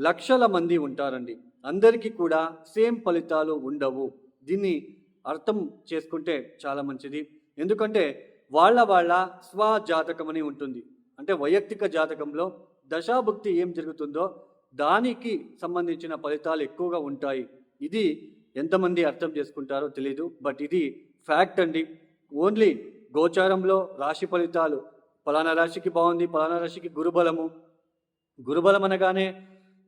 లక్షల మంది ఉంటారండి. అందరికీ కూడా సేమ్ ఫలితాలు ఉండవు. దీన్ని అర్థం చేసుకుంటే చాలా మంచిది. ఎందుకంటే వాళ్ళ వాళ్ళ స్వజాతకం అని ఉంటుంది. అంటే వైయక్తిక జాతకంలో దశాభుక్తి ఏం జరుగుతుందో దానికి సంబంధించిన ఫలితాలు ఎక్కువగా ఉంటాయి. ఇది ఎంతమంది అర్థం చేసుకుంటారో తెలీదు. బట్ ఇది ఫ్యాక్ట్ అండి. ఓన్లీ గోచారంలో రాశి ఫలితాలు. ఫలానా రాశికి బాగుంది ఫలానా రాశికి గురుబలము. గురుబలం అనగానే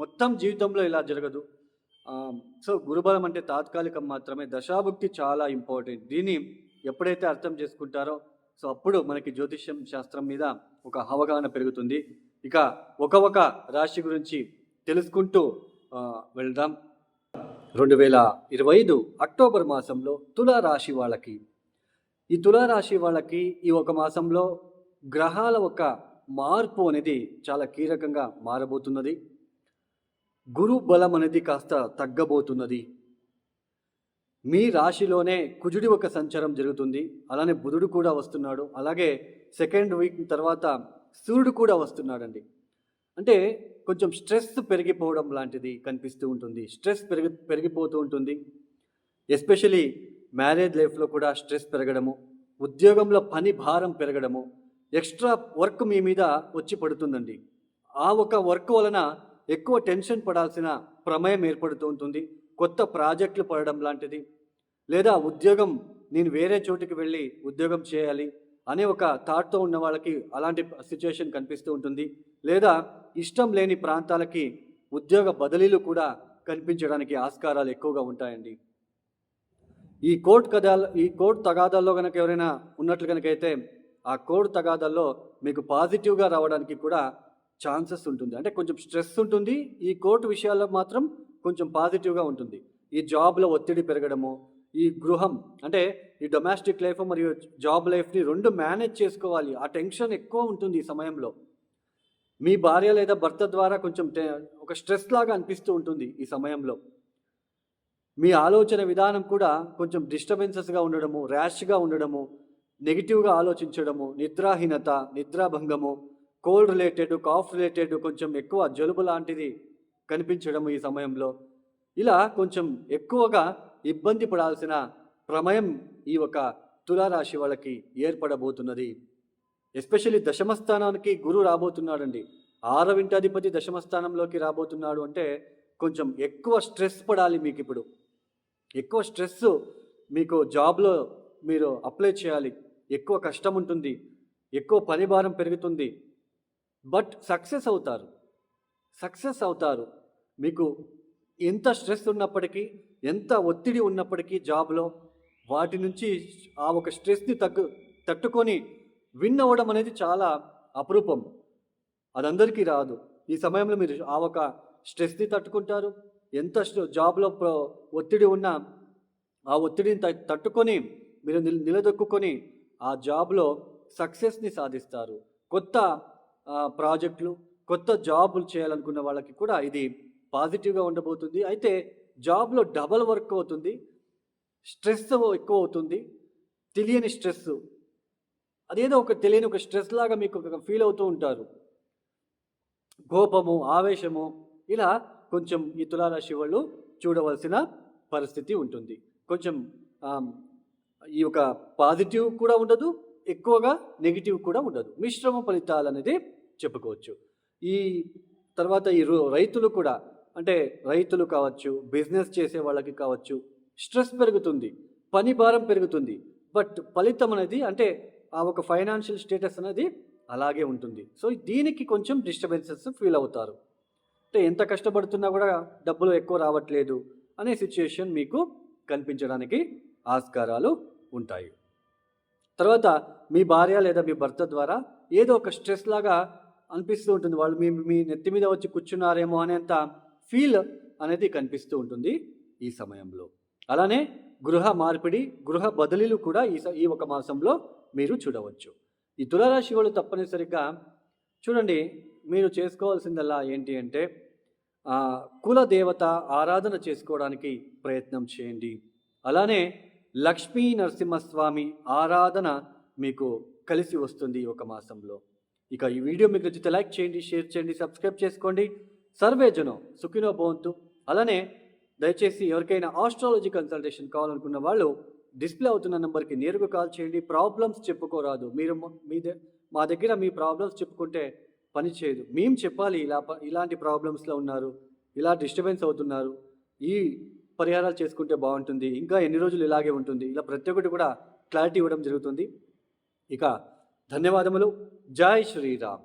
మొత్తం జీవితంలో ఇలా జరగదు. సో గురుబలం అంటే తాత్కాలికం మాత్రమే. దశాభుక్తి చాలా ఇంపార్టెంట్. దీన్ని ఎప్పుడైతే అర్థం చేసుకుంటారో సో అప్పుడు మనకి జ్యోతిష్యం శాస్త్రం మీద ఒక అవగాహన పెరుగుతుంది. ఇక ఒక ఒక రాశి గురించి తెలుసుకుంటూ వెళ్దాం. రెండు వేల ఇరవై ఐదు అక్టోబర్ మాసంలో తులారాశి వాళ్ళకి. ఈ తులారాశి వాళ్ళకి ఈ ఒక మాసంలో గ్రహాల ఒక మార్పు అనేది చాలా కీలకంగా మారబోతున్నది. గురు బలం అనేది కాస్త తగ్గబోతున్నది. మీ రాశిలోనే కుజుడి ఒక సంచారం జరుగుతుంది. అలానే బుధుడు కూడా వస్తున్నాడు. అలాగే సెకండ్ వీక్ తర్వాత సూర్యుడు కూడా వస్తున్నాడండి. అంటే కొంచెం స్ట్రెస్ పెరిగిపోవడం లాంటిది కనిపిస్తూ ఉంటుంది. స్ట్రెస్ పెరిగి పెరిగిపోతూ ఉంటుంది. ఎస్పెషలీ మ్యారేజ్ లైఫ్లో కూడా స్ట్రెస్ పెరగడము ఉద్యోగంలో పని భారం పెరగడము ఎక్స్ట్రా వర్క్ మీ మీద వచ్చి పడుతుందండి. ఆ ఒక వర్క్ వలన ఎక్కువ టెన్షన్ పడాల్సిన ప్రమేయం ఏర్పడుతూ ఉంటుంది. కొత్త ప్రాజెక్టులు పడడం లాంటిది. లేదా ఉద్యోగం నేను వేరే చోటికి వెళ్ళి ఉద్యోగం చేయాలి అనే ఒక థాట్తో ఉన్న వాళ్ళకి అలాంటి సిచ్యుయేషన్ కనిపిస్తూ ఉంటుంది. లేదా ఇష్టం లేని ప్రాంతాలకి ఉద్యోగ బదిలీలు కూడా కనిపించడానికి ఆస్కారాలు ఎక్కువగా ఉంటాయండి. ఈ కోర్టు కథ ఈ కోర్టు తగాదాల్లో కనుక ఎవరైనా ఉన్నట్లు కనుక అయితే ఆ కోడ్ తగాదాల్లో మీకు పాజిటివ్గా రావడానికి కూడా ఛాన్సెస్ ఉంటుంది. అంటే కొంచెం స్ట్రెస్ ఉంటుంది. ఈ కోర్టు విషయాల్లో మాత్రం కొంచెం పాజిటివ్గా ఉంటుంది. ఈ జాబ్లో ఒత్తిడి పెరగడము ఈ గృహం అంటే ఈ డొమెస్టిక్ లైఫ్ మరియు జాబ్ లైఫ్ని రెండు మేనేజ్ చేసుకోవాలి. ఆ టెన్షన్ ఎక్కువ ఉంటుంది ఈ సమయంలో. మీ భార్య లేదా భర్త ద్వారా కొంచెం టె- ఒక స్ట్రెస్ లాగా అనిపిస్తూ ఉంటుంది ఈ సమయంలో. మీ ఆలోచన విధానం కూడా కొంచెం డిస్టర్బెన్సెస్గా ఉండడము ర్యాష్గా ఉండడము నెగిటివ్గా ఆలోచించడము నిద్రాహీనత నిద్రాభంగము కోల్డ్ రిలేటెడ్ కాఫ్ రిలేటెడ్ కొంచెం ఎక్కువ జలుబు లాంటిది కనిపించడం ఈ సమయంలో. ఇలా కొంచెం ఎక్కువగా ఇబ్బంది పడాల్సిన ప్రమేయం ఈ ఒక తులారాశి వాళ్ళకి ఏర్పడబోతున్నది. ఎస్పెషల్లీ దశమస్థానానికి గురు రాబోతున్నాడండి. ఆరవింటాధిపతి దశమస్థానంలోకి రాబోతున్నాడు అంటే కొంచెం ఎక్కువ స్ట్రెస్ పడాలి మీకు ఇప్పుడు. ఎక్కువ స్ట్రెస్ మీకు జాబ్లో మీరు అప్లై చేయాలి. ఎక్కువ కష్టం ఉంటుంది ఎక్కువ పని భారం పెరుగుతుంది. బట్ సక్సెస్ అవుతారు. సక్సెస్ అవుతారు. మీకు ఎంత స్ట్రెస్ ఉన్నప్పటికీ ఎంత ఒత్తిడి ఉన్నప్పటికీ జాబ్లో వాటి నుంచి ఆ ఒక స్ట్రెస్ని తగ్గు తట్టుకొని విన్ అవ్వడం అనేది చాలా అపురూపం. అదందరికీ రాదు. ఈ సమయంలో మీరు ఆ ఒక స్ట్రెస్ని తట్టుకుంటారు. ఎంత జాబ్లో ఒత్తిడి ఉన్నా ఆ ఒత్తిడిని తట్టుకొని మీరు నిలదొక్కుని ఆ జాబ్లో సక్సెస్ని సాధిస్తారు. కొత్త ప్రాజెక్టులు కొత్త జాబులు చేయాలనుకున్న వాళ్ళకి కూడా ఇది పాజిటివ్గా ఉండబోతుంది. అయితే జాబ్లో డబల్ వర్క్ అవుతుంది స్ట్రెస్ ఎక్కువ అవుతుంది తెలియని స్ట్రెస్. అదేదో ఒక తెలియని ఒక స్ట్రెస్ లాగా మీకు ఒక ఫీల్ అవుతూ ఉంటారు. కోపము ఆవేశము ఇలా కొంచెం ఈ తులారాశి వాళ్ళు చూడవలసిన పరిస్థితి ఉంటుంది. కొంచెం ఈ యొక్క పాజిటివ్ కూడా ఉండదు ఎక్కువగా నెగిటివ్ కూడా ఉండదు. మిశ్రమ ఫలితాలు అనేది చెప్పుకోవచ్చు. ఈ తర్వాత ఈ రైతులు కూడా అంటే రైతులు కావచ్చు బిజినెస్ చేసే వాళ్ళకి కావచ్చు స్ట్రెస్ పెరుగుతుంది పని భారం పెరుగుతుంది. బట్ ఫలితం అనేది అంటే ఆ ఒక ఫైనాన్షియల్ స్టేటస్ అనేది అలాగే ఉంటుంది. సో దీనికి కొంచెం డిస్టర్బెన్సెస్ ఫీల్ అవుతారు. అంటే ఎంత కష్టపడుతున్నా కూడా డబ్బులు ఎక్కువ రావట్లేదు అనే సిచ్యుయేషన్ మీకు కనిపించడానికి ఆస్కారాలు ఉంటాయి. తర్వాత మీ భార్య లేదా మీ భర్త ద్వారా ఏదో ఒక స్ట్రెస్ లాగా అనిపిస్తూ ఉంటుంది. వాళ్ళు మీ మీ నెత్తి మీద వచ్చి కూర్చున్నారేమో అనేంత ఫీల్ అనేది కనిపిస్తూ ఉంటుంది ఈ సమయంలో. అలానే గృహ మార్పిడి గృహ బదిలీలు కూడా ఈ స- ఈ ఒక మాసంలో మీరు చూడవచ్చు. ఈ తులారాశి వాళ్ళు తప్పనిసరిగా చూడండి మీరు చేసుకోవాల్సిందల్లా ఏంటి అంటే కుల దేవత ఆరాధన చేసుకోవడానికి ప్రయత్నం చేయండి. అలానే లక్ష్మీ నరసింహస్వామి ఆరాధన మీకు కలిసి వస్తుంది ఒక మాసంలో. ఇక ఈ వీడియో మీకు నచ్చితే లైక్ చేయండి షేర్ చేయండి సబ్స్క్రైబ్ చేసుకోండి. సర్వే జనం సుఖినో భవంతు. అలానే దయచేసి ఎవరికైనా ఆస్ట్రాలజీ కన్సల్టేషన్ కావాలనుకున్న వాళ్ళు డిస్ప్లే అవుతున్న నెంబర్కి నేరుగా కాల్ చేయండి. ప్రాబ్లమ్స్ చెప్పుకోరాదు. మీరు మీ మా దగ్గర మీ ప్రాబ్లమ్స్ చెప్పుకుంటే పని చేయదు. మేము చెప్పాలి ఇలా ప- ఇలాంటి ప్రాబ్లమ్స్లో ఉన్నారు ఇలా డిస్టర్బెన్స్ అవుతున్నారు. ఈ పరిహారాలు చేసుకుంటే బాగుంటుంది. ఇంకా ఎన్ని రోజులు ఇలాగే ఉంటుంది. ఇలా ప్రతి ఒక్కటి కూడా క్లారిటీ ఇవ్వడం జరుగుతుంది. ఇక ధన్యవాదములు. జై శ్రీరామ్.